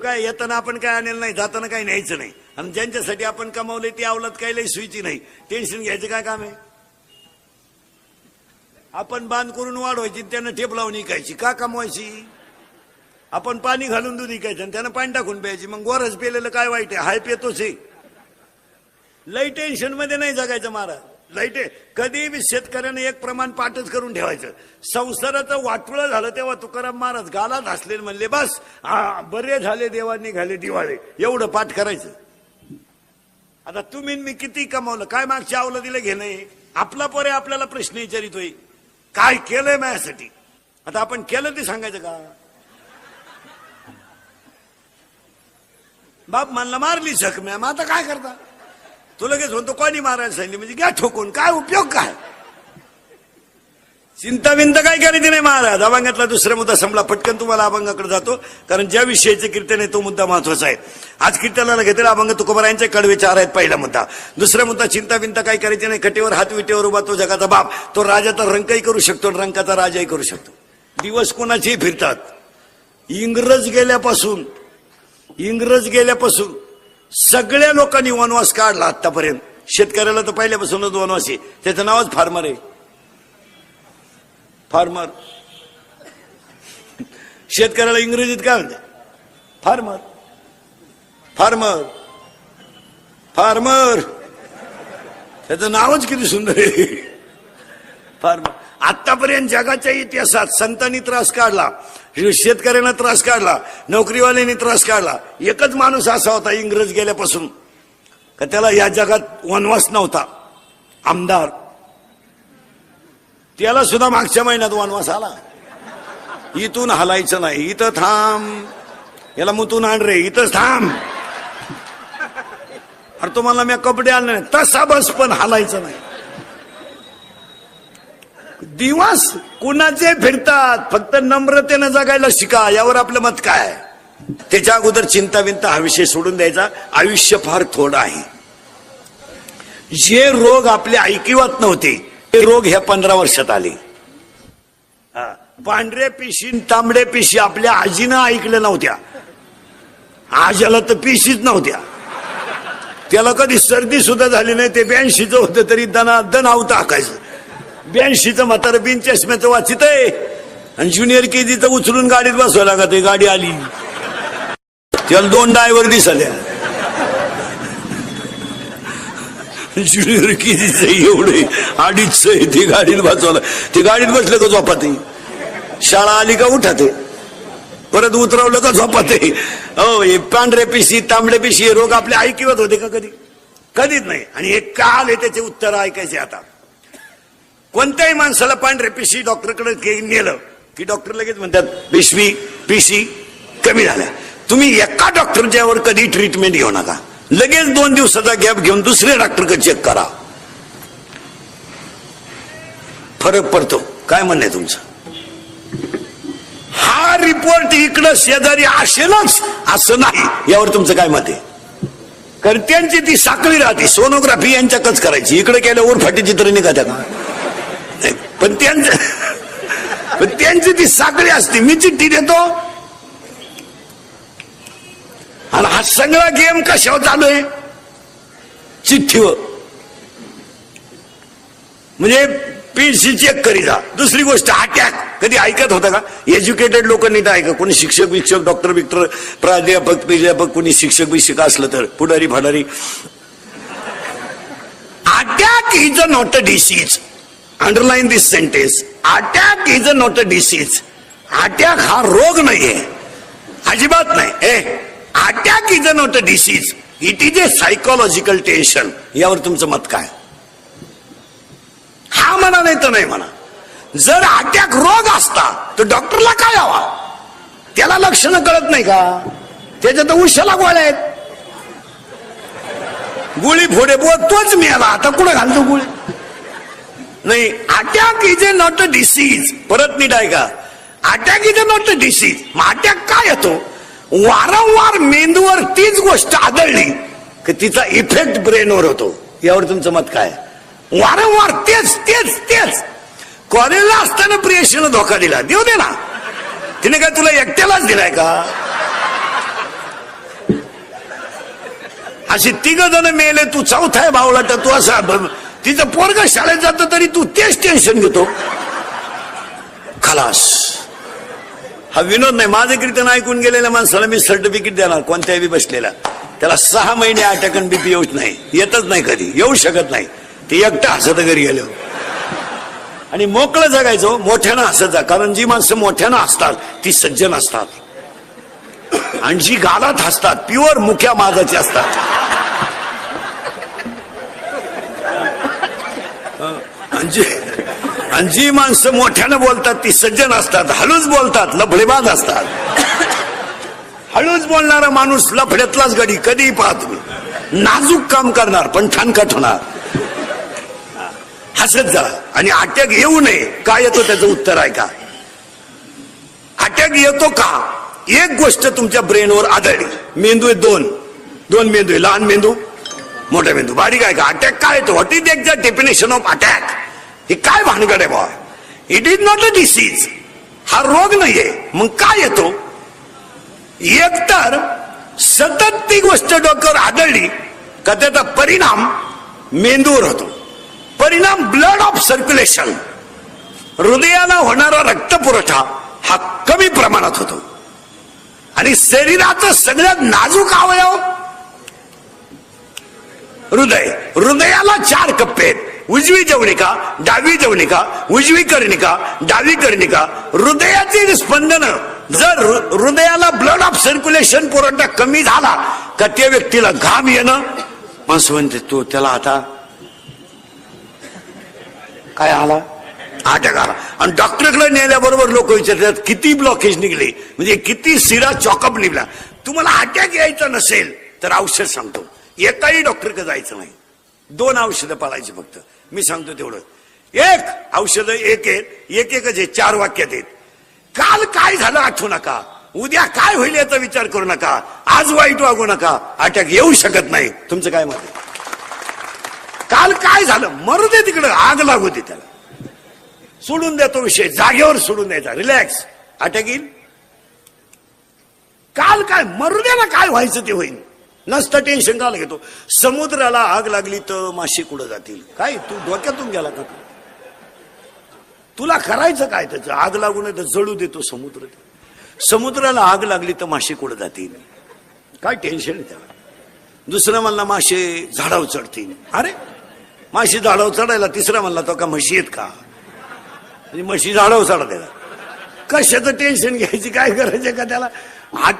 काय येताना आपण काय आणलं नाही जाताना काही न्यायचं नाही. आणि ज्यांच्यासाठी आपण कमावले ती आवलत काही लई सुईची नाही. टेन्शन घ्यायचं काय काम आहे? आपण बांध करून वाढवायची त्यांना टेप लावून इकायची का कमवायची? आपण पाणी घालून दूध इकायचं आणि त्यांना पाणी टाकून प्यायची. मग गोरज पेलेलं काय वाईट आहे? हाय पेतोच आहे. लई टेन्शनमध्ये नाही जगायचं महाराज. लई टे कधी शेतकऱ्याने एक प्रमाण पाठच करून ठेवायचं. संसाराचं वाटुळं झालं तेव्हा तुकाराम महाराज गाला घासले म्हणले बस हा, बरे झाले देवांनी घाले दिवाळे. एवढं पाठ करायचं. आता तुम्ही मी किती कमावलं? काय मागच्या आवलं दिलं घेणं आपला पोरे आपल्याला प्रश्न विचारितोय. काय केलंय माझ्यासाठी? आता आपण केलं ते सांगायचं का? बाप म्हणला मारली झक मग आता काय करता? तो लगेच म्हणतो कोणी मारायला सांगितली? म्हणजे घ्या ठोकून काय उपयोग काय? चिंता विंत काय करायची नाही महाराज. अभंगातला दुसरा मुद्दा संपला. पटकन तुम्हाला अभंगाकडे जातो. कारण ज्या विषयाचे कीर्तन आहे तो मुद्दा महत्त्वाचा आहे. आज कीर्तनाला घेतलेला अभंग तुकोबरायांचे कडवे चार आहेत पहिला मुद्दा. दुसरा मुद्दा चिंता विंता काय करायची नाही. कटेवर हात विटेवर उभा तो जगाचा बाप. तो राजाचा रंकही करू शकतो आणि रंकाचा राजाही करू शकतो. दिवस कोणाचेही फिरतात. इंग्रज गेल्यापासून इंग्रज गेल्यापासून सगळ्या लोकांनी वनवास काढला आतापर्यंत शेतकऱ्याला तर पहिल्यापासूनच वनवास आहे. त्याचं नावच फार्मर आहे. फार्मर. शेतकऱ्याला इंग्रजीत काय म्हणते फार्मर. फार्मर. फार्मर. त्याचं नावच किती सुंदर आहे. फार्मर. आतापर्यंत जगाच्या इतिहासात संतांनी त्रास काढला. शेतकऱ्यांना त्रास काढला नोकरीवाल्यांनी त्रास काढला. एकच माणूस असा होता इंग्रज गेल्यापासून का त्याला या जगात वनवास नव्हता. आमदार. त्याला सुद्धा मागच्या महिन्यात वनवास आला. इथून हलायचं नाही इथं थांब. याला मुतून आण रे इथंच थांब. अरे तुम्हाला मी कपडे आणले नाही तसा बस पण हलायचं नाही. दिवस कुणाचे फिरतात? फक्त नम्रतेनं जगायला शिका यावर आपलं मत काय? त्याच्या अगोदर चिंता विंता हा विषय सोडून द्यायचा. आयुष्य फार थोडं आहे. जे रोग आपल्या ऐकिवात नव्हते ते रोग ह्या पंधरा वर्षात आले. पांढऱ्या पांढरे पिशी तांबडे पिशी आपल्या आजीनं ऐकल्या नव्हत्या. आजाला तर पिशीच नव्हत्या. त्याला कधी सर्दी सुद्धा झाली नाही ते ब्याऐंशीचं होतं तरी दना दनाव आकायचं ब्याऐंशीचं म्हातारं बिन चष्म्याचं वाचित आहे आणि ज्युनियर केजीचं उचलून गाडीत बसवायला लागत आहे गाडी आली. त्याला दोन डायव्हर दिसल्या ज्युनियर केजीचं एवढे अडीच आहे ते गाडीत बसवायला ते गाडीत बसलं का झोपाते? शाळा आली का उठाते? परत उतरवलं का झोपाते? हो हे पांढरे पिशी तांबडे पिशी हे रोग आपले ऐकिवत होते का कधी? कधीच नाही. आणि हे काल आहे त्याचे उत्तर ऐकायचे आता. कोणत्याही माणसाला पांढरे पिशी डॉक्टरकडे नेलं की डॉक्टर लगेच म्हणतात पिशवी पिशी कमी झाल्या. तुम्ही एका डॉक्टरच्यावर कधी ट्रीटमेंट घेऊ नका. लगेच दोन दिवसाचा गॅप घेऊन दुसऱ्या डॉक्टरकडे चेक करा. फरक पडतो. काय म्हणणं आहे तुमचं? हा रिपोर्ट इकडं शेजारी असेलच असं नाही. यावर तुमचं काय मत आहे? कारण त्यांची ती साखळी राहते. सोनोग्राफी यांच्याकच करायची. इकडे केल्यावर फाटीची तरी निघात्या का पण त्यांचं पण त्यांची ती साखळी असते. मी चिठ्ठी देतो. आणि हा सगळा गेम कशावर चालू आहे? चिठ्ठीवर. म्हणजे पीसी चेक करीता दुसरी गोष्ट अटॅक कधी ऐकत होता का? एज्युकेटेड लोक नाही तर ऐका. कोणी शिक्षक विक्षक डॉक्टर बिक्टर प्राध्यापक प्राध्यापक कोणी शिक्षक बिक्षक असलं तर. पुढारी फडारी. Attack is a not a disease underline this sentence attack is a not a disease attack हा रोग नाहीये. अजिबात नाही. A attack is a not a disease it is a psychological tension यावर तुमचं मत काय? हा म्हणा नाही तर नाही म्हणा. जर अटॅक रोग असता तर डॉक्टरला काय हवा? त्याला लक्षणं कळत नाही का? त्याच्यात उशाला गोळ्या आहेत. गोळी फोडे बुवा तोच मिळाला आता कुठं घालतो गोळी? नाही attack is a not a disease परत नीट ऐका का? Attack is a not a disease मग अटॅक काय येतो? वारंवार मेंदूवर तीच गोष्ट आदळली की तिचा इफेक्ट ब्रेनवर होतो. यावर तुमचं मत काय? वारंवार तेच तेच तेच. कॉलेजला असताना प्रियशीनं धोका दिला. देऊ दे ना. तिने काय तुला एकट्यालाच दिलाय का? अशी तिघ जण मेले तू चौथा आहे भावला तर तू असा तिचं पोरग शाळेत जात तरी तू तेच टेन्शन घेतो. खलास. हा विनोद नाही. माझं कीर्तन ऐकून गेलेल्या माणसाला मी सर्टिफिकेट देणार कोणत्याही बसलेला. त्याला सहा महिने अटॅकन बीपी येऊच नाही. येतच नाही कधी. येऊ शकत नाही. ते एकटं हसत घरी गेलो. आणि मोकळं जगायचो मोठ्यानं हसत जा. कारण जी माणसं मोठ्यानं हसतात ती सज्जन असतात. आणि जी गालात हसतात प्युअर मुख्या माझाची असतात. जी आणि जी माणसं मोठ्यानं बोलतात ती सज्जन असतात हळूच बोलतात लफडेबाज असतात. हळूच बोलणारा माणूस लफड्यातलाच गडी कधीही पाहतो नाजूक काम करणार पण ठणकट होणार. हसत जा आणि अटॅक येऊ नये. का येतो त्याचं उत्तर आहे का? अटॅक येतो का? एक गोष्ट तुमच्या ब्रेनवर आदळली. मेंदू आहे दोन. दोन मेंदू आहे. लहान मेंदू मोठा मेंदू. बारीक आहे का? अटॅक काय येतो? What is exact definition of attack हे काय भानगड आहे बा it is not a disease हा रोग नाहीये. मग काय येतो? एकतर सतत ती गोष्ट डोक्यावर आदळली का त्याचा परिणाम मेंदूवर होतो. परिणाम ब्लड ऑफ सर्क्युलेशन हृदयाला होणारा रक्तपुरवठा हा कमी प्रमाणात होतो. आणि शरीराचं सगळ्यात नाजूक अवयव? हृदय. हृदयाला चार कप्पे आहेत. उजवी जवनिका डावी जवनिका उजवी कर्णिका डावी कर्णिका हृदयातील स्पंदन जर हृदयाला ब्लड ऑफ सर्क्युलेशन पुरवठा कमी झाला का त्या व्यक्तीला घाम येणं? असं म्हणते तो त्याला आता काय आला? अटॅक आला. आणि डॉक्टरकडे नेल्याबरोबर लोक विचारतात किती ब्लॉकेज निघले? म्हणजे किती सिरा चॉकअप निघला? तुम्हाला अटॅक यायचा नसेल तर औषध सांगतो. एकाही डॉक्टरकडे जायचं नाही. दोन औषधं पाळायची फक्त. मी सांगतो तेवढं. एक औषध एक आहेत एक एकच आहे चार वाक्यात आहेत. काल काय झालं आठवू नका. उद्या काय होईल याचा विचार करू नका. आज वाईट वागू नका. अटॅक येऊ शकत नाही. तुमचं काय मत आहे? काल काय झालं? मरू दे तिकडं. आग लागू दे त्याला. सोडून द्या तो विषय. जागेवर सोडून द्यायचा. रिलॅक्स अटॅक येईल. काल काय? मरू दे ना. काय व्हायचं ते होईल. नसतं टेन्शन झालं घेतो समुद्राला आग लागली तर माशी कुठं जातील? काय? तू डोक्यातून गेला का? तुला करायचं काय त्याचं? आग लागू नये तर जळू देतो समुद्र. समुद्राला आग लागली तर माशी कुठं जातील? काय टेन्शन आहे त्याला? दुसरं म्हणला मासे झाडावर चढतील. अरे माशी झाडावर चढायला तिसरा म्हणला तो का म्हशी आहेत का? म्हणजे म्हशी झाडावर चढायला. कशाचं टेन्शन घ्यायची? काय करायचं का त्याला? अटॅक